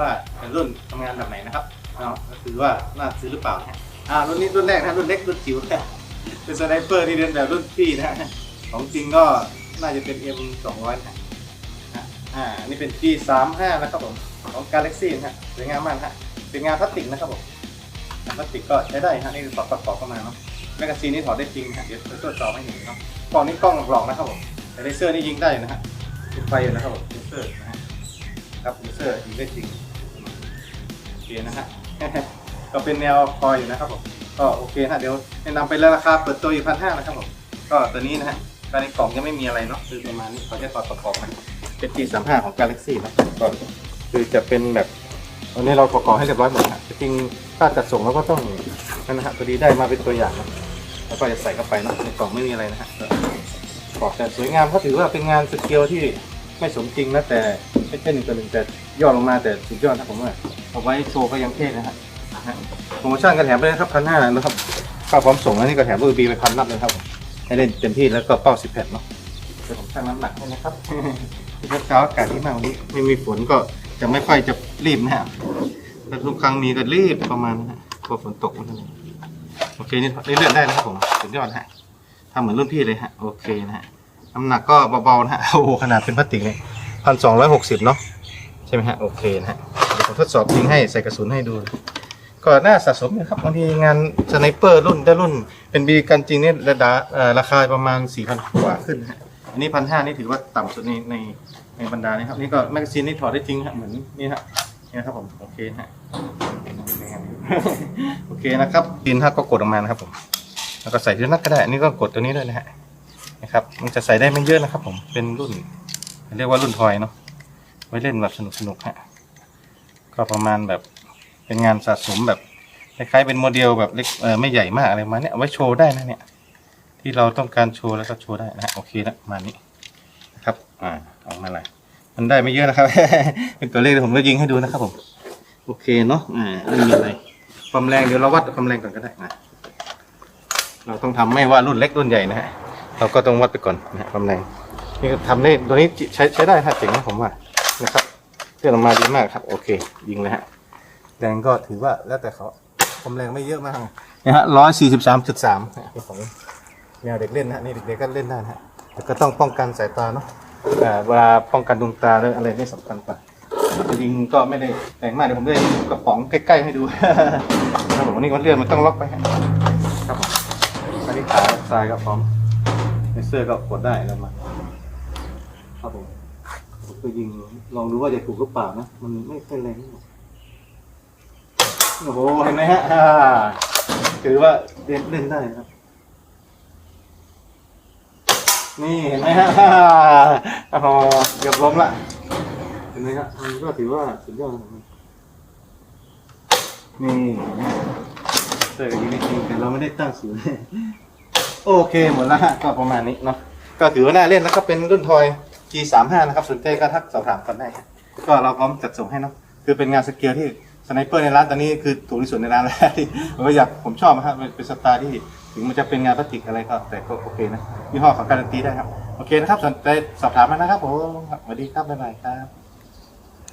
ว่าเป็นรุ่นทำงานแบบไหนนะครับเอาก็คือว่าน่าซื้อหรือเปล่านะอ่ารุ่นนี้รุ่นแรกนะรุ่นเล็กรุ่นจิ๋วนะเป็นสไนเปอร์ที่เรียนแบบรุ่นพี่นะฮะของจริงก็น่าจะเป็น M 200นะฮะอ่าอันนี่เป็น G 3 5นะครับผมของ Galaxy นะฮะสวยงามมากฮะเป็นงานพลาสติกนะครับผมพลาสติกก็ใช้ได้ฮะนี่ถอดประกอบเข้ามาเนาะแมกกาซีนนี่ถอดได้จริงฮะเดี๋ยวจะตรวจสอบให้เห็นเนาะกล้องนี้กล้องหลอกนะครับผมแต่เลเซอร์นี่ยิงได้นะฮะติดไฟอยู่นะครับผมเลเซอร์นะฮะครับเลเซอร์ยิงได้จริง เคนะฮะ ก็เป็นแนวคอยอยู่นะครับผม ก็โอเคฮะเดี๋ยวแนะนำไปแล้วราคาเปิดตัวอยู่พันห้านะครับผม ก็ตัวนี้นะฮะก็ในกล่องยังไม่มีอะไรเนาะคือประมาณนี้เขาจะต่อประกอบมาเป็น G35 ของ Galaxy นะก็คือจะเป็นแบบอันนี้เราประกอบให้เรียบร้อยหมดนะจริงถ้าจัดส่งเราก็ต้องนั่นนะฮะตัวนี้ได้มาเป็นตัวอย่างนะแล้วก็จะใส่เข้าไปเนาะในกล่องไม่มีอะไรนะฮะก็ประกอบแต่สวยงามก็ถือว่าเป็นงานสเกลที่ไม่สมจริงนะแต่ไม่ใช่หนึ่งต่อหนึ่งแต่ ย่อลงมาแต่สุดยอดนะผมว่าเอาไว้โชว์ก็ยังเท่นะฮะนะฮะโปรโมชั่นกันแถมไปเลยครับพันห้านะครับค่าพร้อมส่งแล้วนี่ก็แถมรูบีไปพันนับเลยครับผมให้เล่นเต็มที่แล้วก็เป้าสิบแผ่นเนาะเดี๋ยวผมชั่งน้ำหนักให้นะครับที่เช้าอากาศที่มากวันนี้ไม่มีฝนก็จะไม่ค่อยจะรีบนะฮะแต่ทุกครั้งมีก็รีบประมาณนะฮะกลัวฝนตกมันนโอเคนี่เลื่อนได้นะครับผมสุดยอดฮะทำเหมือนรุ่นพี่เลยฮะโอเคนะฮะน้ำหนักก็เบาๆนะฮะโอ้โหขนาดเป็นพลาสติกเลยพันสองร้อยหกสิบเนาะ ใช่ไหมฮะโอเคนะฮะเดี๋ยวผมทดสอบยิงให้ใส่กระสุนให้ดู ก็น่าสะสมนะครับบางทีงานสไนเปอร์รุ่นได้รุ่น เป็นบีกันจริงเนี่ยระดับเอ่อราคาประมาณสี่พันกว่าขึ้นนะฮะอันนี้พันห้านี่ถือว่าต่ำสุดในในในบรรดานะครับนี่ก็แมกกาซีนนี่ถอดได้จริงฮะเหมือนนี่ฮะนี่ครับผมโอเคนะฮะโอเคนะครับดินถ้าก็กดออกมานะครับผมแล้วก็ใส่ที่นัดก็ได้นนี้ก็กดตัวนี้ด้วยนะฮะนะครับ มันจะใส่ได้ไม่เยอะนะครับ ผมเป็นรุ่น เรียกว่ารุ่นทอยเนาะ ไว้เล่นแบบสนุกสนุกฮะก็ประมาณแบบเป็นงานสะสมแบบคล้ายๆเป็นโมเดลแบบเล็กเออไม่ใหญ่มากอะไรมาเนี้ยเอาไว้โชว์ได้นะเนี่ย ที่เราต้องการโชว์แล้วก็โชว์ได้นะฮะโอเคแล้วประมานี้นะครับอ่าออกมาเลยมันได้ไม่เยอะนะครับ เป็นตัวเลขเดี๋ยวผมก็ยิงให้ดูนะครับผมโอเคเนาะอ่าไม่มีอะไรความแรงเดี๋ยวเราวัดความแรงก่อนก็ได้นะเราต้องทำไม่ว่ารุ่นเล็กรุ่นใหญ่นะฮะเราก็ต้องวัดไปก่อนนะฮะความแรงนี่ทำได้ตัวนี้ใช้ใช้ได้ครับเจ๋งนะผมว่า นะครับเลื่อนออกมาดีมากครับ โอเค ยิงเลยฮะแรงก็ถือว่าแล้วแต่เขาความแรงไม่เยอะมากนะฮะร้อยสี่สิบสามจุดสามของแนวเด็กเล่นนะฮะนี่เด็กๆก็เล่นได้นะฮะแต่ก็ต้องป้องกันสายตาเนาะอ่าเวลาป้องกันดวงตาหรืออะไรนี่สำคัญกว่ายิงก็ไม่ได้แรงมากเดี๋ยวผมได้กระป๋องใกล้ๆให้ดูครับผมวันนี้มันเลื่อนมันต้องล็อกไปฮะครับผมอันนี้ขาซ้ายก็พร้อมเลเซอร์ก็กดได้แล้วมาครับผมผม ก็ยิงลองดูว่าจะถูกหรือเปล่านะ มันไม่ค่อยแรงหรอกโอ้โหเห็นไหมฮะถือว่าเล่นเล่นได้ครับ นี่เห็นไหมฮะอ่าโอ้โหเกือบล้มละเห็นไหมฮะมันก็ถือว่าสุดยอดนี่เซอร์ยิงได้จริงแต่เราไม่ได้ตั้งศูนย์โอเคหมดแล้วฮะก็ประมาณนี้เนาะก็ถือว่าน่าเล่นนะครับเป็นรุ่นทอย G35 นะครับสนใจก็ทักสอบถามกันได้ครับก็เราพร้อมจัดส่งให้เนาะคือเป็นงานสเกลที่สไนเปอร์ในร้านตอนนี้คือถูกที่สุดในร้านแล้วผมอยากผมชอบนะครับมันเป็นสไตล์ที่ถึงมันจะเป็นงานพลาสติกอะไรก็แต่ก็โอเคนะยี่ห้อของการันตีได้ครับ โอเคนะครับสนใจสอบถามมานะครับผมสวัสดีครับบ๊ายบายครับ